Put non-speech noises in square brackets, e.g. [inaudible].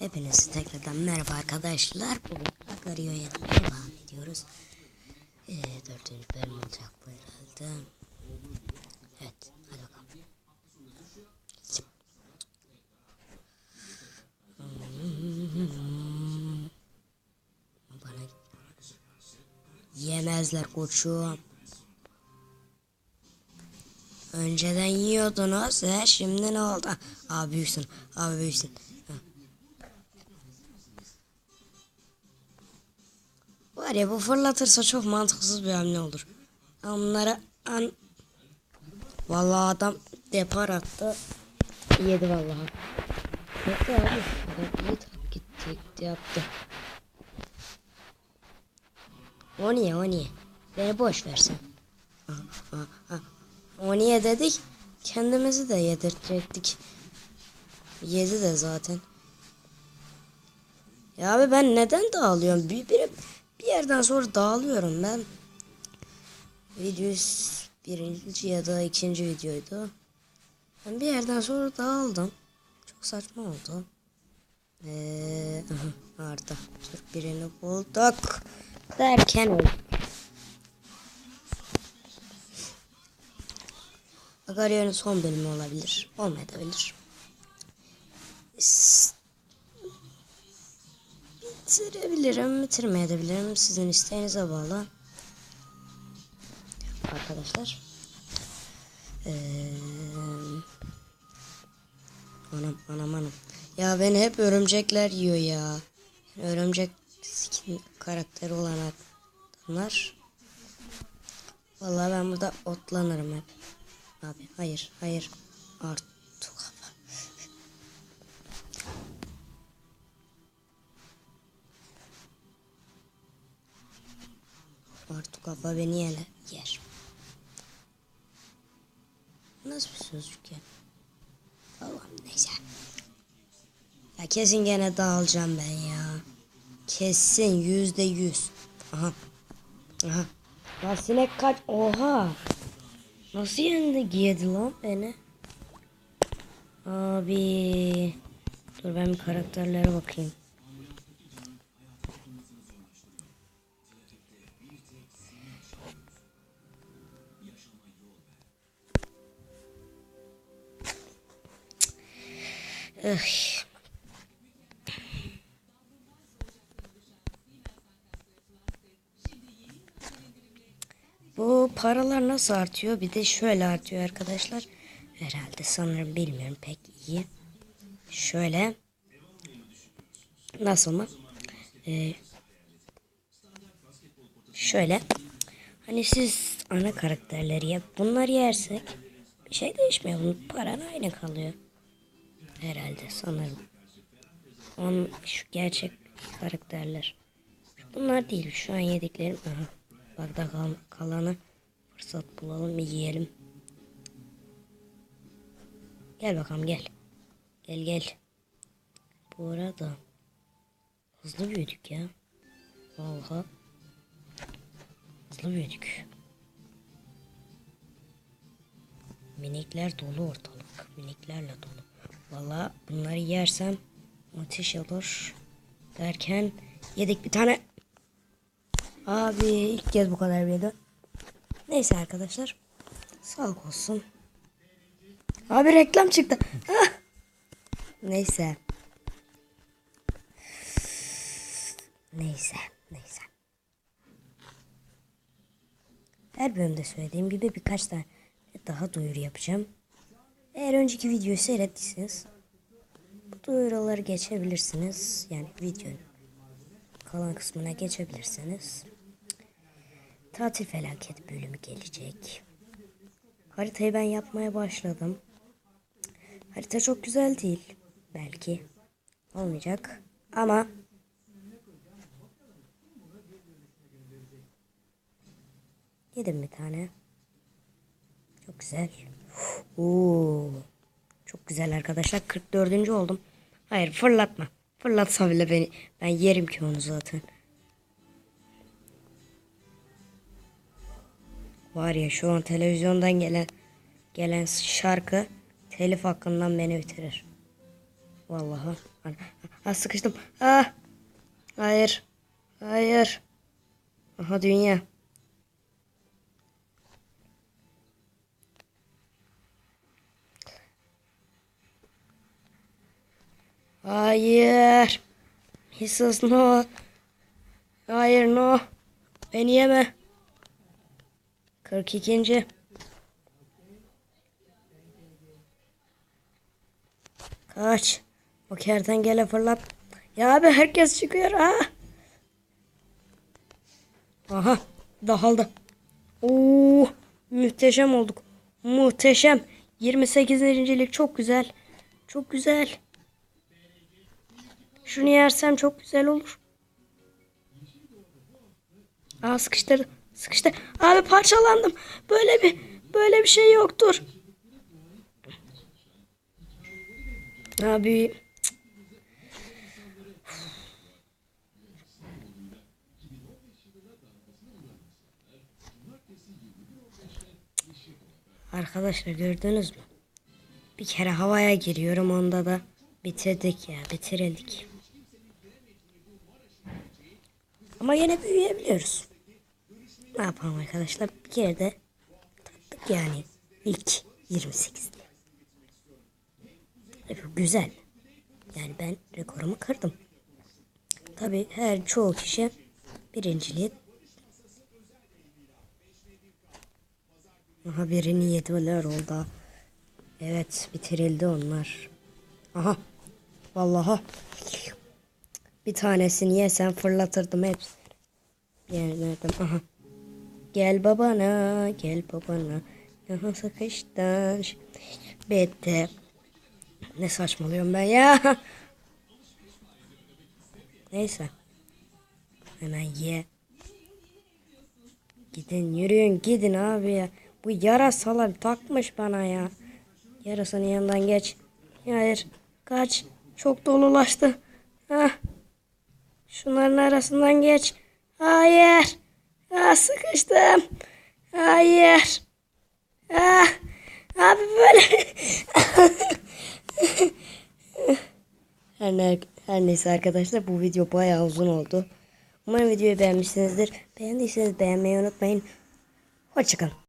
Hepinize tekrardan merhaba arkadaşlar. Bugün Akario'ya devam ediyoruz. Ee, dördüncü bölüm olacak bu herhalde. Evet, hadi bakalım. Bana yemezler koçum. Önceden yiyordunuz. He, şimdi ne oldu? Abi büyüksün. Abi büyüksün. Var ya bu fırlatırsa çok mantıksız bir hamle olur. Onlara an... Vallahi adam depar attı. Yedi vallahi. Yetti abi. Adam iyi gitti, gitti yaptı. O niye o niye? Beni boş versin. O niye dedik? Kendimizi de yedirtecektik. Yedi de zaten. Ya abi ben neden dağılıyorum? Bir, bir, bir yerden sonra dağılıyorum ben. Video birinci ya da ikinci videoydu. Ben bir yerden sonra dağıldım. Çok saçma oldu. Eee Arda. Türk birini bulduk. Derken. Agaryon'un son bölümü olabilir. Olmayabilir. Bitirebilirim, bitirmeyebilirim. Sizin isteğinize bağlı. Arkadaşlar. Ee, anam, anam, anam. Ya beni hep örümcekler yiyor ya. Örümcek skin karakteri olan adamlar. Vallahi ben burada otlanırım hep. Abi hayır hayır. Artık Artık kafa beni yele yer. Nasıl bir sözcük ya? Allah'ım neyse. Ya kesin gene dağılacağım ben ya. Kesin yüzde yüz. Aha. Aha. Ya sinek kaç? Oha. Nasıl yendi giyedi lan beni? Abi. Dur ben bir karakterlere bakayım. Üh. Bu paralar nasıl artıyor? Bir de şöyle artıyor arkadaşlar. Herhalde sanırım bilmiyorum pek iyi. Şöyle. Nasıl mı? Ee, şöyle. Hani siz ana karakterleri yap. Bunları yersek bir şey değişmiyor. Bunun paran aynı kalıyor. Herhalde sanırım. On, şu gerçek karakterler. Bunlar değil. Şu an yediklerim. Aha. Bardak kal kalanı fırsat bulalım yiyelim. Gel bakalım gel. Gel gel. Bu arada hızlı büyüdük ya. Vallahi hızlı büyüdük. Minikler dolu ortalık. Miniklerle dolu. Vallahi bunları yersem müthiş olur. Derken yedik bir tane. Abi ilk kez bu kadar video. Neyse arkadaşlar. Sağlık olsun. Abi reklam çıktı. Neyse. Neyse. Neyse. Her bölümde söylediğim gibi birkaç tane daha duyuru yapacağım. Eğer önceki videoyu seyrettiyseniz bu duyuruları geçebilirsiniz. Yani videonun kalan kısmına geçebilirsiniz. Tatil felaket bölümü gelecek. Haritayı ben yapmaya başladım. Harita çok güzel değil. Belki olmayacak ama yedim bir tane. Çok güzel. Oo. Çok güzel arkadaşlar. 44. oldum. Hayır fırlatma. Fırlatsa bile beni ben yerim ki onu zaten. Var ya şu an televizyondan gelen gelen şarkı telif hakkından beni bitirir. Vallahi. Ha, sıkıştım. Ah. Hayır. Hayır. Aha dünya. Hayır. Mrs. No. Hayır no. Beni yeme. 42. Kaç. O kertenkele fırlat. Ya abi herkes çıkıyor ha. Aha dağıldı. Oo muhteşem olduk. Muhteşem. 28. lig çok güzel. Çok güzel. Şunu yersem çok güzel olur. Aa sıkıştırdı. Sıkıştı. Abi parçalandım. Böyle bir böyle bir şey yoktur. Abi. Arkadaşlar gördünüz mü? Bir kere havaya giriyorum onda da bitirdik ya bitirildik. Ama yine büyüyebiliyoruz. Ne yapalım arkadaşlar? Bir kere de tattık yani. İlk 28'de. E, bu Güzel. Yani ben rekorumu kırdım. Tabi her çoğu kişi birinciliği Aha birini yediler oldu. Evet bitirildi onlar. Aha. Vallahi. Bir tanesini yesem fırlatırdım hepsini. Yerlerdim. Aha. Gel babana, gel babana. Aha sıkıştın. Bitti. Ne saçmalıyorum ben ya. [laughs] Neyse. Hemen ye. Gidin yürüyün gidin abi ya. Bu yarasalar takmış bana ya. Yarasının yanından geç. Hayır. Kaç. Çok dolulaştı. Hah. Şunların arasından geç. Hayır. Ah, sıkıştım. Hayır. Ah, abi böyle. her, ne, her neyse arkadaşlar bu video bayağı uzun oldu. Umarım videoyu beğenmişsinizdir. Beğendiyseniz beğenmeyi unutmayın. Hoşçakalın.